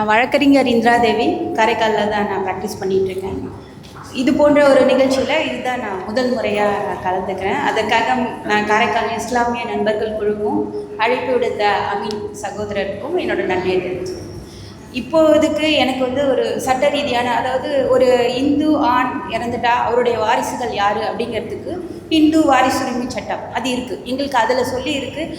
நான் வழக்கறிஞர் இந்திராதேவி காரைக்காலில் தான் நான் ப்ராக்டிஸ் பண்ணிகிட்ருக்கேன். இருக்கேன் இது போன்ற ஒரு நிகழ்ச்சியில் இதுதான் நான் முதல் முறையாக நான் கலந்துக்கிறேன். அதற்காக நான் காரைக்கால் இஸ்லாமிய நண்பர்கள் குழுவும் அழைப்பு விடுத்த அமீன் சகோதரருக்கும் என்னோட நன்றியை தெரிவிச்சுக்கிறேன். இப்போதுக்கு எனக்கு வந்து ஒரு சட்ட ரீதியான அதாவது ஒரு இந்து ஆண் இறந்துட்டா அவருடைய வாரிசுகள் யார் அப்படிங்கிறதுக்கு ஹிந்து வாரிசுரிமை சட்டம் அது இருக்குது எங்களுக்கு அதில் சொல்லி இருக்குது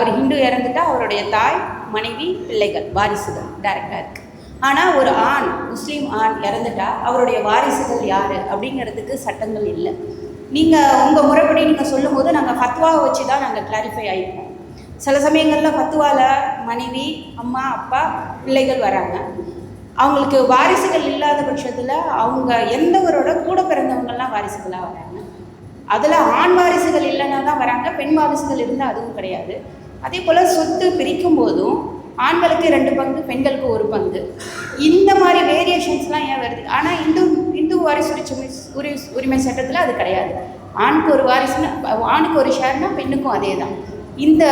ஒரு ஹிந்து இறந்துட்டா அவருடைய தாய் மனைவி பிள்ளைகள் வாரிசுகள் டைரெக்டாக இருக்குது ஆனால் ஒரு ஆண் முஸ்லீம் ஆண் இறந்துட்டா அவருடைய வாரிசுகள் யார் அப்படிங்கிறதுக்கு சட்டங்கள் இல்லை. நீங்கள் உங்கள் முறைப்படி நீங்கள் சொல்லும்போது நாங்கள் ஃபத்வா வச்சு தான் நாங்கள் கிளாரிஃபை ஆகிப்போம் சில சமயங்களில் பத்துவால மனைவி அம்மா அப்பா பிள்ளைகள் வராங்க. அவங்களுக்கு வாரிசுகள் இல்லாத பட்சத்தில் அவங்க எந்தவரோட கூட பிறந்தவங்கள்லாம் வாரிசுகளாக வராங்க. அதில் ஆண் வாரிசுகள் இல்லைன்னா தான் வராங்க பெண் வாரிசுகள் இருந்தால் அதுவும் கிடையாது. அதே போல் சொத்து பிரிக்கும் போதும் ஆண்களுக்கு ரெண்டு பங்கு பெண்களுக்கு ஒரு பங்கு. இந்த மாதிரி வேரியேஷன்ஸ்லாம் ஏன் வருது? ஆனால் இந்து இந்து வாரிசு உரிமை உரி உரிமை சட்டத்தில் அது கிடையாது. ஆணுக்கு ஒரு வாரிசுனா ஆணுக்கு ஒரு ஷேர்னா பெண்ணுக்கும் அதே தான் இந்த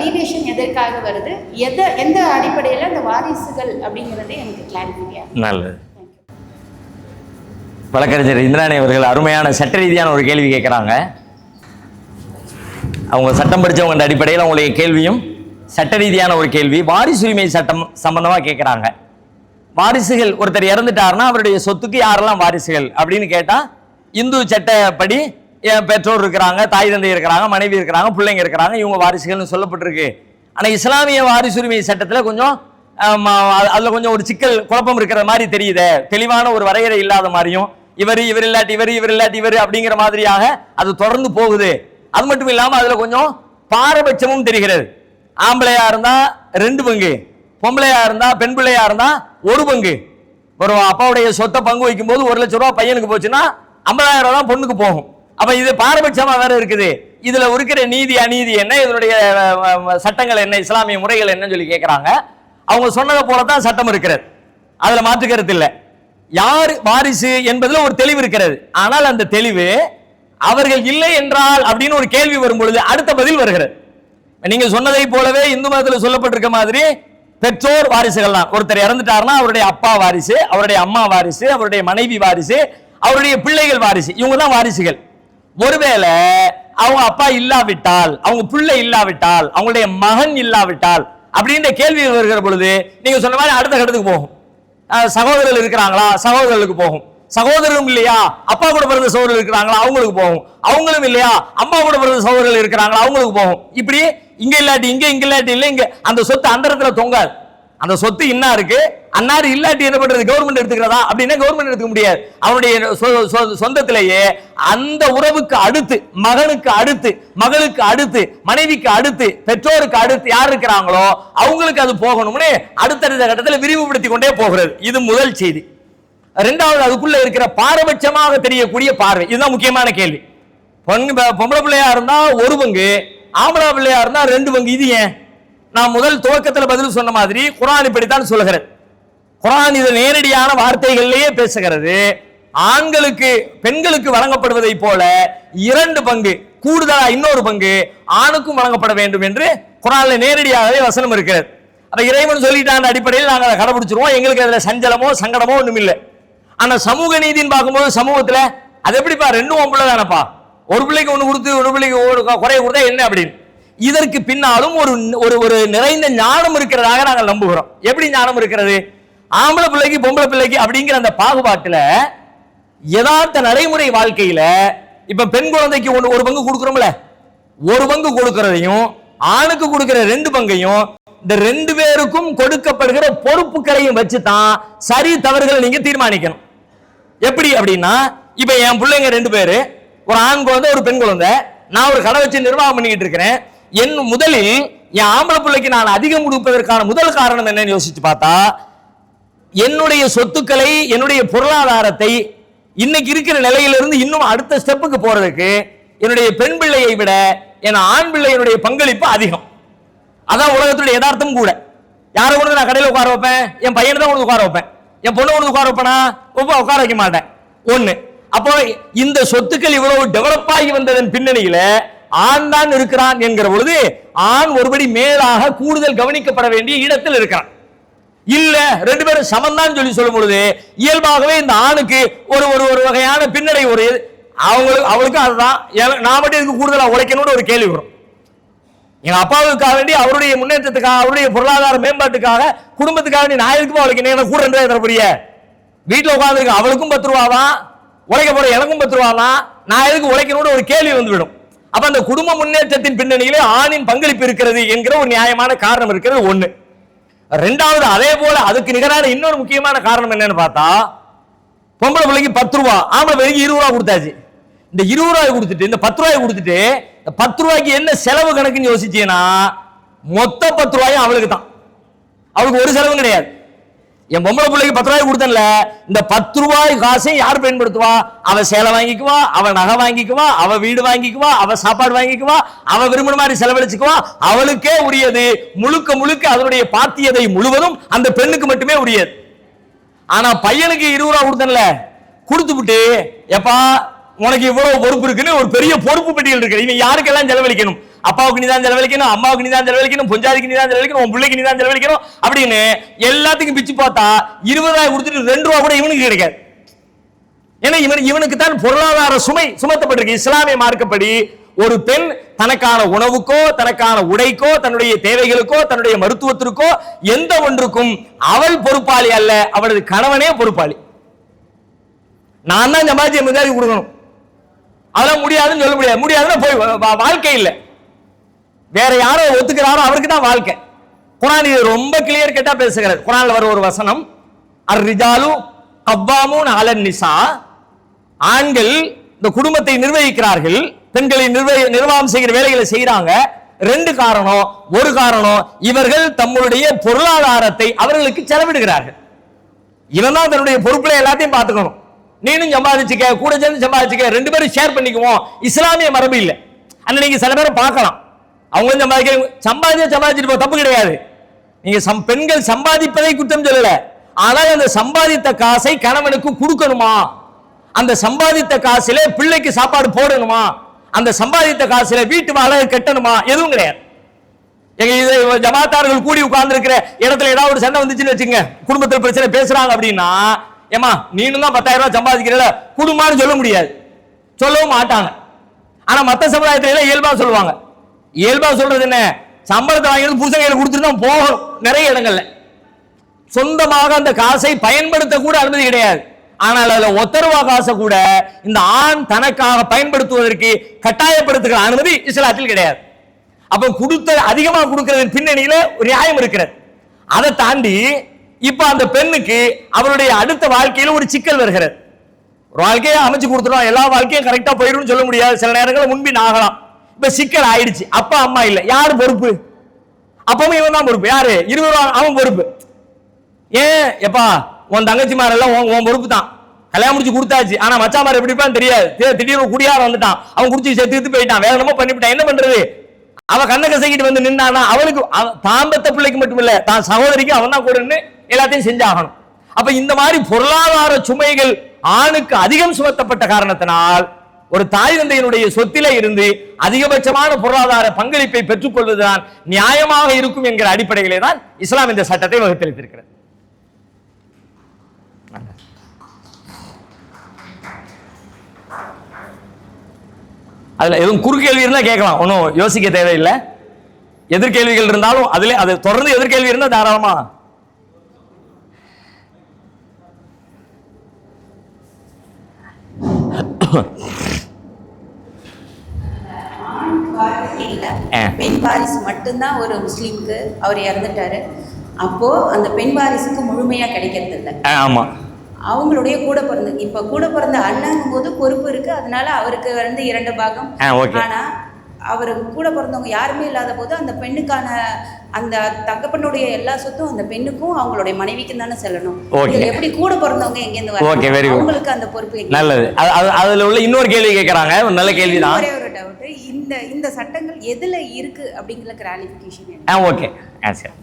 டீவியேஷன் எதற்காக வருது? எதை எந்த அடிப்படையில் அந்த வாரிசுகள் அப்படிங்கிறது எனக்கு கிளாரிஃபிக்கா நல்லது. வழக்கறிஞர் இந்திராணி அவர்கள் அருமையான சட்ட ரீதியான ஒரு கேள்வி கேட்குறாங்க. அவங்க சட்டம் படித்தவங்க அடிப்படையில் அவங்களுடைய கேள்வியும் சட்ட ரீதியான ஒரு கேள்வி வாரிசுரிமை சட்டம் சம்பந்தமாக கேட்குறாங்க. வாரிசுகள் ஒருத்தர் இறந்துட்டாருன்னா அவருடைய சொத்துக்கு யாரெல்லாம் வாரிசுகள் அப்படின்னு கேட்டால் இந்து சட்டப்படி பெற்றோர் இருக்கிறாங்க தாய் தந்தை இருக்கிறாங்க மனைவி இருக்கிறாங்க பிள்ளைங்க இருக்கிறாங்க இவங்க வாரிசுகள்னு சொல்லப்பட்டிருக்கு. ஆனால் இஸ்லாமிய வாரிசுரிமை சட்டத்தில் கொஞ்சம் அதில் கொஞ்சம் ஒரு சிக்கல் குழப்பம் இருக்கிற மாதிரி தெரியுதே. தெளிவான ஒரு வரையறை இல்லாத மாதிரியும் இவர் இவர் இல்லாட்டி இவர் இவர் இல்லாட்டி இவர் அப்படிங்கிற மாதிரியாக அது தொடர்ந்து போகுது. அது மட்டும் இல்லாமல் அதில் கொஞ்சம் பாரபட்சமும் தெரிகிறது. ஆம்பளையா இருந்தால் ரெண்டு பங்கு பொம்பளையா இருந்தால் பெண் பிள்ளையா இருந்தால் ஒரு பங்கு. ஒரு அப்பாவுடைய சொத்தை பங்கு வைக்கும் போது ஒரு லட்சம் ரூபா பையனுக்கு போச்சுன்னா ஐம்பதாயிரம் ரூபா தான் பொண்ணுக்கு போகும். அப்ப இது பாரபட்சமா வேற இருக்குது. இதுல இருக்கிற நீதி அநீதி என்ன? இதனுடைய சட்டங்கள் என்ன? இஸ்லாமிய முறைகள் என்னன்னு சொல்லி கேட்கிறாங்க அவங்க சொன்னதை போல தான் சட்டம் இருக்கிறது. அதுல மாற்றுக்கிறது இல்லை. யார் வாரிசு என்பதுல ஒரு தெளிவு இருக்கிறது. ஆனால் அந்த தெளிவு அவர்கள் இல்லை என்றால் அப்படின்னு ஒரு கேள்வி வரும் பொழுது அடுத்த பதில் வருகிறது. நீங்க சொன்னதை போலவே இந்து மதத்தில் சொல்லப்பட்டிருக்க மாதிரி பெற்றோர் வாரிசுகள் தான். ஒருத்தர் இறந்துட்டாருன்னா அவருடைய அப்பா வாரிசு அவருடைய அம்மா வாரிசு அவருடைய மனைவி வாரிசு அவருடைய பிள்ளைகள் வாரிசு. இவங்க தான் வாரிசுகள். ஒருவேளை அவங்க அப்பா இல்லாவிட்டால் அவங்க பிள்ளை இல்லாவிட்டால் அவங்களுடைய மகன் இல்லாவிட்டால் அப்படின்ற கேள்வி வருகிற பொழுது நீங்க சொன்ன மாதிரி அடுத்த கட்டத்துக்கு போகும். சகோதரர்கள் இருக்கிறாங்களா? சகோதரர்களுக்கு போகும். சகோதரரும் இல்லையா? அப்பா கூட பிறந்த சகோதரர்கள் இருக்கிறாங்களா? அவங்களுக்கு போகும். அவங்களும் இல்லையா? அம்மா கூட பிறந்த சகோதரர்கள் இருக்கிறாங்களா? அவங்களுக்கு போகும். இப்படி இங்க இல்லாட்டி இங்க இங்க இல்லாட்டி இல்ல இங்க அந்த சொத்து அந்த இடத்துல தொங்காது. அந்த சொத்து இன்னா இருக்கு? அன்னாரு இல்லாட்டி என்ன பண்றது? கவர்மெண்ட் எடுத்துக்கிறதா? அப்படின்னா கவர்மெண்ட் எடுத்துக்க முடியாது. அவனுடைய சொ- சொ- சொந்தத்திலேயே அந்த உறவுக்கு அடுத்து மகனுக்கு அடுத்து மகளுக்கு அடுத்து மனைவிக்கு அடுத்து பெற்றோருக்கு அடுத்து யார் இருக்கிறாங்களோ அவங்களுக்கு அது போகணும்னு அடுத்தடுத்த கட்டத்தில் விரிவுபடுத்தி கொண்டே போகிறது. இது முதல் செய்தி. ரெண்டாவது அதுக்குள்ள இருக்கிற பாரபட்சமாக தெரியக்கூடிய பார்வை. இதுதான் முக்கியமான கேள்வி. பொண்ணு பொம்பளை பிள்ளையா இருந்தா ஒரு பங்கு ஆம்பளை பிள்ளையா இருந்தா ரெண்டு பங்கு. இது ஏன்? நான் முதல் துவக்கத்தில் பதில் சொன்ன மாதிரி குரான் இப்படித்தான் சொல்கிறது குரான் இது நேரடியான வார்த்தைகளிலேயே பேசுகிறது. ஆண்களுக்கு பெண்களுக்கு வழங்கப்படுவதை போல இரண்டு பங்கு கூடுதலா இன்னொரு பங்கு ஆணுக்கும் வழங்கப்பட வேண்டும் என்று குரான்ல நேரடியாகவே வசனம் இருக்கிறது. அப்ப இறைவன் சொல்லிட்டான் அடிப்படையில் நாங்கள் அதை கடைபிடிச்சிருவோம். எங்களுக்கு அதுல சஞ்சலமோ சங்கடமோ ஒன்றும் இல்லை. ஆனா சமூக நீதின்னு பார்க்கும்போது சமூகத்துல அது எப்படிப்பா? ரெண்டும் உன் பிள்ளை தானப்பா ஒரு பிள்ளைக்கு ஒன்று கொடுத்து ஒரு பிள்ளைக்கு குறைய கொடுத்தா என்ன அப்படின்னு? இதற்கு பின்னாலும் ஒரு ஒரு ஒரு நிறைந்த ஞானம் இருக்கிறதாக நாங்கள் நம்புகிறோம். எப்படி ஞானம் இருக்கிறது? ஆம்பளை பிள்ளைக்கு பொம்பளை பிள்ளைக்கு அப்படிங்கிற அந்த பாகுபாட்டில் யதார்த்த நடைமுறை வாழ்க்கையில இப்ப பெண் குழந்தைக்கு ஒன்று ஒரு பங்கு கொடுக்குறோம்ல. ஒரு பங்கு கொடுக்கறதையும் ஆணுக்கு கொடுக்கிற ரெண்டு பங்கையும் இந்த ரெண்டு பேருக்கும் கொடுக்கப்படுகிற பொறுப்புகளையும் வச்சு தான் சரி தவறுகளை நீங்க தீர்மானிக்கணும். எப்படி அப்படின்னா இப்ப என் பிள்ளைங்க ரெண்டு பேரு ஒரு ஆண் குழந்தை ஒரு பெண் குழந்தை. நான் ஒரு கடை வச்சு நிர்வாகம் பண்ணிக்கிட்டு இருக்கிறேன். என் முதலில் என் ஆம்பளை பிள்ளைக்கு நான் அதிகம் கொடுப்பதற்கான முதல் காரணம் என்னன்னு யோசிச்சு பார்த்தா என்னுடைய சொத்துக்களை என்னுடைய பொருளாதாரத்தை இன்னைக்கு இருக்கிற நிலையிலிருந்து இன்னும் அடுத்த ஸ்டெப்புக்கு போறதுக்கு என்னுடைய பெண் பிள்ளையை விட என் ஆண் பிள்ளையினுடைய பங்களிப்பு அதிகம். அதான் உலகத்துடைய யதார்த்தம் கூட. யாரை கொண்டு நான் கடையில் உட்கார வைப்பேன்? என் பையனை தான் கொண்டு உட்கார வைப்பேன். என் பொண்ணு கொண்டு உட்கார வைப்பேனா? உட்கார வைக்க மாட்டேன். ஒன்று அப்போ இந்த சொத்துக்கள் இவ்வளவு டெவலப் ஆகி வந்ததன் பின்னணியில் ஆண் தான் இருக்கிறான் என்கிற பொழுது ஆண் ஒருபடி மேலாக கூடுதல் கவனிக்கப்பட வேண்டிய இடத்தில் இருக்கிறான் இல்ல ரெண்டு பேரும் சமம்தான் சொல்லி சொல்லும் பொழுது இயல்பாகவே இந்த ஆணுக்கு ஒரு ஒரு ஒரு வகையான பின்னடை ஒரு அவங்களுக்கு அவளுக்கும் அதுதான். நான் மட்டும் இதுக்கு கூடுதலாக உழைக்கணும்னு ஒரு கேள்வி வரும். எங்க அப்பாவுக்காக வேண்டி அவருடைய முன்னேற்றத்துக்காக அவருடைய பொருளாதார மேம்பாட்டுக்காக குடும்பத்துக்காக வேண்டி நான் எதுக்குமா உழைக்கணும் என்ன கூட ரெண்டு தரப்படிய வீட்டில் உட்காந்துருக்க அவளுக்கும் பத்து ரூபாதான். உழைக்க போற எனக்கும் பத்து ரூபாதான். நான் எதுக்கு உழைக்கணும்னு ஒரு கேள்வி வந்துவிடும். அப்ப அந்த குடும்ப முன்னேற்றத்தின் பின்னணியிலே ஆணின் பங்களிப்பு இருக்கிறது என்கிற ஒரு நியாயமான காரணம் இருக்கிறது ஒண்ணு. ரெண்டாவது அதே போல அதுக்கு நிகரான இன்னொரு முக்கியமான காரணம் என்னன்னு பார்த்தா பொம்பளை பிள்ளைக்கு பத்து ரூபா ஆம்பளை பிள்ளைக்கு இருபது ரூபா கொடுத்தாச்சு. இந்த இருபது ரூபாய் கொடுத்துட்டு இந்த பத்து ரூபாய் கொடுத்துட்டு இந்த பத்து ரூபாய்க்கு என்ன செலவு கணக்குன்னு யோசிச்சீங்கன்னா மொத்த பத்து ரூபாயும் அவளுக்கு தான் அவளுக்கு ஒரு செலவும் கிடையாது. என் பொம்பளை பிள்ளைக்கு பத்து ரூபாய் கொடுத்தேன்ல இந்த பத்து ரூபாய் காசையும் யார் பயன்படுத்துவா? அவ சேலை வாங்கிக்குவா அவ நகை வாங்கிக்குவா அவ வீடு வாங்கிக்குவா அவ சாப்பாடு வாங்கிக்குவா அவ விரும்பின மாதிரி செலவழிச்சுக்குவா. அவளுக்கே உரியது. முழுக்க முழுக்க அதனுடைய பாத்தியதை முழுவதும் அந்த பெண்ணுக்கு மட்டுமே உரியது. ஆனா பையனுக்கு இருபது ரூபா கொடுத்தேன்ல கொடுத்துவிட்டு எப்பா உனக்கு இவ்வளவு பொறுப்பு இருக்குன்னு ஒரு பெரிய பொறுப்பு பெட்டிகள் இருக்கு. இவன் யாருக்கெல்லாம் செலவழிக்கணும்? அப்பாவுக்கு நீதான் செலவழிக்கணும் அம்மாவுக்கு நீதான் செலவழிக்கணும் பொஞ்சாதிக்கு நீதான் செலவழிக்கணும் உன் பிள்ளைக்கு நீதான் செலவழிக்கணும் அப்படின்னு எல்லாத்துக்கும் பிச்சு பார்த்தா இருபதாயிரம் கொடுத்துட்டு ரெண்டு ரூபா கூட இவனுக்கு கிடைக்காது. ஏன்னா இவன் இவனுக்கு தான் பொருளாதார சுமை சுமத்தப்பட்டிருக்கு. இஸ்லாமிய மார்க்கப்படி ஒரு பெண் தனக்கான உணவுக்கோ தனக்கான உடைக்கோ தன்னுடைய தேவைகளுக்கோ தன்னுடைய மருத்துவத்திற்கோ எந்த ஒன்றுக்கும் அவள் பொறுப்பாளி அல்ல அவளது கணவனே பொறுப்பாளி. நான் தான் சம்பாதிச்சு என் கொடுக்கணும். அதெல்லாம் முடியாதுன்னு சொல்ல முடியாது. முடியாதுன்னா போய் வாழ்க்கை இல்லை. வேற யாரோ ஒத்துக்கிறாரோ அவருக்கு தான் வாழ்க்கை. குரான் இது ரொம்ப கிளியர் கட்டா பேசுகிறது குரான்ல வர ஒரு வசனம் அர் ரிஜாலு கவ்வாமூன் அலன் நிசா ஆண்கள் இந்த குடும்பத்தை நிர்வகிக்கிறார்கள் பெண்களை நிர்வகி நிர்வாகம் செய்கிற வேலைகளை செய்கிறாங்க ரெண்டு காரணம் ஒரு காரணம் இவர்கள் தம்முடைய பொருளாதாரத்தை அவர்களுக்கு செலவிடுகிறார்கள். இவன் தான் தன்னுடைய பொறுப்புல எல்லாத்தையும் பார்த்துக்கணும். நீனும் சம்பாதிச்சுக்க கூட சேர்ந்து சம்பாதிச்சுக்க ரெண்டு பேரும் ஷேர் பண்ணிக்குவோம். இஸ்லாமிய மரபு இல்லை. அண்ணன் நீங்க சில பேரை பார்க்கலாம். அவங்களும் சம்பாதிக்க சம்பாதிச்சு சம்பாதிச்சுட்டு போ தப்பு கிடையாது. நீங்க சம் பெண்கள் சம்பாதிப்பதை குற்றம் சொல்லல. ஆனால் அந்த சம்பாதித்த காசை கணவனுக்கு கொடுக்கணுமா? அந்த சம்பாதித்த காசுல பிள்ளைக்கு சாப்பாடு போடணுமா? அந்த சம்பாதித்த காசுல வீட்டு வாடகை கட்டணுமா? எதுவும் கிடையாது. எங்க இது ஜமாத்தார்கள் கூடி உட்கார்ந்து இருக்கிற இடத்துல ஏதாவது ஒரு சண்டை வந்துச்சுன்னு வச்சுங்க குடும்பத்தில் பிரச்சனை பேசுறாங்க அப்படின்னா ஏமா நீனும் தான் பத்தாயிரம் ரூபாய் சம்பாதிக்கிறல. குடும்பம்னு சொல்ல முடியாது. சொல்லவும் மாட்டாங்க. ஆனா மத்த சமுதாயத்தில இயல்பா சொல்லுவாங்க. இயல்பா சொல்றது என்ன? சம்பளத்தை வாங்கிட்டு புருஷன் கையில் கொடுத்துட்டு தான் போகணும் நிறைய இடங்கள்ல. சொந்தமாக அந்த காசை பயன்படுத்த கூட அனுமதி கிடையாது. ஆனால் அதுல ஒத்தரவா காசை கூட இந்த ஆண் தனக்காக பயன்படுத்துவதற்கு கட்டாயப்படுத்துகிற அனுமதி இஸ்லாத்தில் கிடையாது. அப்ப கொடுத்த அதிகமா கொடுக்கறதன் பின்னணியில ஒரு நியாயம் இருக்கிறது. அதை தாண்டி இப்ப அந்த பெண்ணுக்கு அவருடைய அடுத்த வாழ்க்கையில ஒரு சிக்கல் வருகிறது. ஒரு வாழ்க்கையை அமைச்சு கொடுத்துடும் எல்லா வாழ்க்கையும் கரெக்டா போயிடும்னு சொல்ல முடியாது. சில நேரங்களில் முன்பின் ஆகலாம். இப்ப சிக்கல் ஆயிடுச்சு. அப்பா அம்மா இல்ல. யாரு பொறுப்பு? அப்பவும் இவன் தான் பொறுப்பு. யாரு? இருபது ரூபா அவன் பொறுப்பு. ஏன்? எப்பா உன் தங்கச்சிமார் எல்லாம் உன் உன் பொறுப்பு தான் கல்யாணம் முடிச்சு கொடுத்தாச்சு. ஆனா மச்சாமார் எப்படி இருப்பான்னு தெரியாது. திடீர்னு குடியார வந்துட்டான். அவன் குடிச்சு செத்து போயிட்டான். வேற என்னமோ பண்ணிவிட்டான். என்ன பண்றது? அவ கண்ண கசக்கிட்டு வந்து நின்னானா அவனுக்கு தாம்பத்த பிள்ளைக்கு மட்டும் இல்ல தான் சகோதரிக்கு அவன் தான் கூட எல்லாத்தையும் செஞ்சாகணும். அப்ப இந்த மாதிரி பொருளாதார சுமைகள் ஆணுக்கு அதிகம் சுமத்தப்பட்ட காரணத்தினால் ஒரு தாய் தந்தையினுடைய சொத்திலே இருந்து அதிகபட்சமான பொருளாதார பங்களிப்பை பெற்றுக்கொள்வதுதான் நியாயமாக இருக்கும் என்கிற அடிப்படையிலே தான் இஸ்லாம் இந்த சட்டத்தை வகுத்தளித்திருக்கிறது அதுல எதுவும் குறுக்கேள்வி இருந்தா கேட்கலாம். ஒன்றும் யோசிக்க தேவையில்லை. எதிர்கேள்விகள் இருந்தாலும் அதுல அது தொடர்ந்து எதிர்கேள்வி இருந்தால் தாராளமா இல்ல ஆ. பெண் வாரிசு மட்டும்தான் ஒரு முஸ்லீமுக்கு அவர் இறந்துட்டாரு. அப்போ அந்த பெண் வாரிசுக்கு முழுமையா கிடைக்கிறது இல்ல. ஆ, ஆமா. அவங்களுடைய கூட பிறந்த இப்ப கூட பிறந்த அண்ணங்கும் போது பொறுப்பு இருக்கு. அதனால அவருக்கு வந்து இரண்டு பாகம். ஆனா அவர் கூட பிறந்தவங்க யாருமே இல்லாத போது அந்த பெண்ணுக்கான அந்த தகப்பனுடைய எல்லா சொத்தும் அந்த பெண்ணுக்கும் அவங்களுடைய மனைவிக்கும் தானே செல்லணும். எப்படி கூட பிறந்தவங்க எங்கேருந்து வர very good. அவங்களுக்கு அந்த பொறுப்பு நல்லது. அது- அது- அதுல உள்ள இன்னொரு கேள்வி கேட்கறாங்க ஒரு நல்ல கேள்விதான். ஒரே ஒரு டவுட் இந்த இந்த சட்டங்கள் எதுல இருக்கு அப்படிங்கிற கிளாரிஃபிகேஷன் என்ன? ஆ ஓகே ஆ சரி.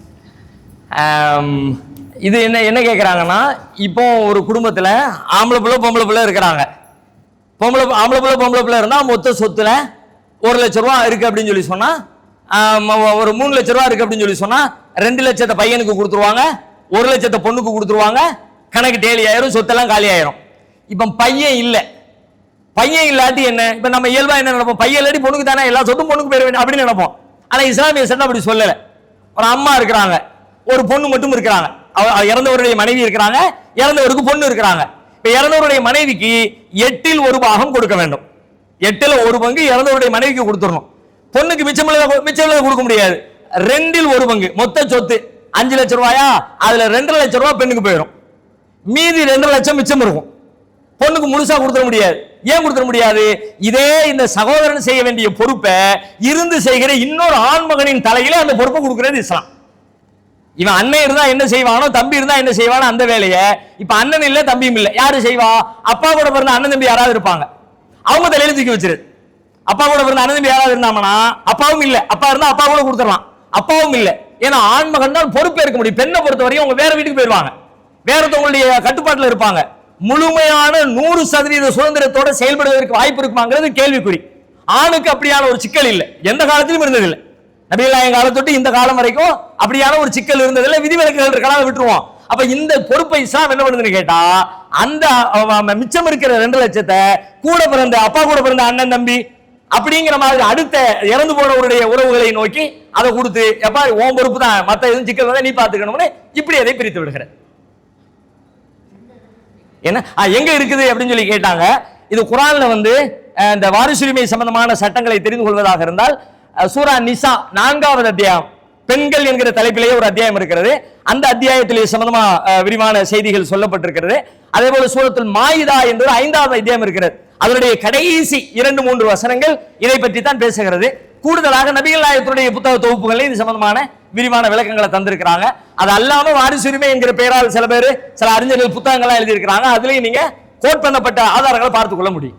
ஆம், இது என்ன என்ன கேட்குறாங்கன்னா இப்போ ஒரு குடும்பத்தில் ஆம்பளை பிள்ளை பொம்பளை பிள்ளை இருக்கிறாங்க. பொம்பளை ஆம்பளை பிள்ளை பொம்பளை பிள்ளை இருந்தால் மொத்த சொத்துல ஒரு லட்ச ரூபா இருக்கு அப்படின்னு சொல்லி சொன்னா ஆம், ஒரு மூணு லட்ச ரூபா இருக்கு அப்படின்னு சொல்லி சொன்னா ரெண்டு லட்சத்தை பையனுக்கு கொடுத்துருவாங்க ஒரு லட்சத்தை பொண்ணுக்கு கொடுத்துருவாங்க கணக்கு டேலி ஆயிரும் சொத்தெல்லாம் காலி ஆயிரும். இப்ப பையன் இல்ல. பையன் இல்லாட்டி என்ன? இப்ப நம்ம இயல்பா என்ன நினைப்போம்? பையன் இல்லாட்டி பொண்ணுக்கு தானே எல்லா சொத்தும் பொண்ணுக்கு போயிட வேண்டும் அப்படின்னு நினைப்போம். ஆனா இஸ்லாமிய சட்டம் அப்படி சொல்லல. ஒரு அம்மா இருக்கிறாங்க ஒரு பொண்ணு மட்டும் இருக்கிறாங்க. அவ இறந்தவருடைய மனைவி இருக்கிறாங்க இறந்தவருக்கு பொண்ணு இருக்கிறாங்க. இப்ப இறந்தவருடைய மனைவிக்கு எட்டில் ஒரு பாகம் கொடுக்க வேண்டும். எட்டில் ஒரு பங்கு இறந்தவருடைய மனைவிக்கு கொடுத்துடணும். பொண்ணுக்கு மிச்சம் மிச்சம் கொடுக்க முடியாது. ரெண்டில் ஒரு பங்கு. மொத்த சொத்து அஞ்சு லட்சம் ரூபாயா? அதுல ரெண்டரை லட்சம் ரூபாய் பெண்ணுக்கு போயிடும் மீதி ரெண்டரை லட்சம் மிச்சம் இருக்கும். பொண்ணுக்கு முழுசா கொடுத்துட முடியாது. ஏன் கொடுத்துட முடியாது? இதே இந்த சகோதரன் செய்ய வேண்டிய பொறுப்பை இருந்து செய்கிற இன்னொரு ஆண்மகனின் தலையில அந்த பொறுப்பை கொடுக்கிறது இஸ்லாம். இவன் அண்ணன் இருந்தா என்ன செய்வானோ தம்பி இருந்தா என்ன செய்வானோ அந்த வேலையை. இப்ப அண்ணன் இல்ல தம்பியும் இல்ல. யாரு செய்வா? அப்பா கூட பிறந்த அண்ணன் தம்பி யாராவது இருப்பாங்க. அவங்க தலையில தூக்கி வச்சிரு. அப்பா கூட பிறந்த அண்ணன் யாராவது இருந்தாங்கன்னா அப்பாவும் இல்ல. அப்பா இருந்தா அப்பா கூட கொடுத்துடலாம். அப்பாவும் இல்ல. ஏன்னா ஆண்மகன் தான் பொறுப்பேற்க முடியும். பெண்ணை பொறுத்த வரையும் அவங்க வேற வீட்டுக்கு போயிடுவாங்க. வேற ஒருத்தவங்களுடைய கட்டுப்பாட்டுல இருப்பாங்க. முழுமையான நூறு சதவீத சுதந்திரத்தோட செயல்படுவதற்கு வாய்ப்பு இருக்குமாங்கிறது கேள்விக்குறி. ஆணுக்கு அப்படியான ஒரு சிக்கல் இல்லை. எந்த காலத்திலும் இருந்ததில்லை. நபிகளாயம் காலத்தொட்டு இந்த காலம் வரைக்கும் அப்படியான ஒரு சிக்கல் இருந்ததில்லை. விதிவிலக்குகள் இருக்கலாம் விட்டுருவோம். அப்ப இந்த பொறுப்பை இஸ்லாம் என்ன பண்ணுதுன்னு கேட்டா அந்த மிச்சம் இருக்கிற ரெண்டு லட்சத்தை கூட பிறந்த அப்பா கூட பிறந்த அண்ணன் தம்பி அப்படிங்கிற மாதிரி அடுத்த இறந்து போனவருடைய உறவுகளை நோக்கி அதை கொடுத்து எப்பா ஓம் பொறுப்பு தான் மற்ற எதுவும் சிக்கல் தான் நீ பார்த்துக்கணும்னு இப்படி அதை பிரித்து விடுகிற என்ன? எங்க இருக்குது அப்படின்னு சொல்லி கேட்டாங்க. இது குரான்ல வந்து இந்த வாரிசுரிமை சம்பந்தமான சட்டங்களை தெரிந்து கொள்வதாக இருந்தால் சூரா நிசா நான்காவது அத்தியாயம் பெண்கள் என்கிற தலைப்பிலேயே ஒரு அத்தியாயம் இருக்கிறது. அந்த அத்தியாயத்திலே சம்பந்தமா விரிவான செய்திகள் சொல்லப்பட்டிருக்கிறது. அதே போல சூரத்தில் மாயுதா என்பது ஐந்தாவது அத்தியாயம் இருக்கிறது. அதனுடைய கடைசி இரண்டு மூன்று வசனங்கள் இதை பற்றி தான் பேசுகிறது. கூடுதலாக நபிகள் நாயகத்துடைய புத்தக தொகுப்புகளில் இது சம்பந்தமான விரிவான விளக்கங்களை தந்திருக்கிறாங்க. அது அல்லாம வாரிசுரிமை என்கிற பெயரால் சில பேர் சில அறிஞர்கள் புத்தகங்கள்லாம் எழுதியிருக்கிறாங்க. அதுலயும் நீங்க கோட் பண்ணப்பட்ட ஆதாரங்களை பார்த்துக் கொள்ள முடியும்.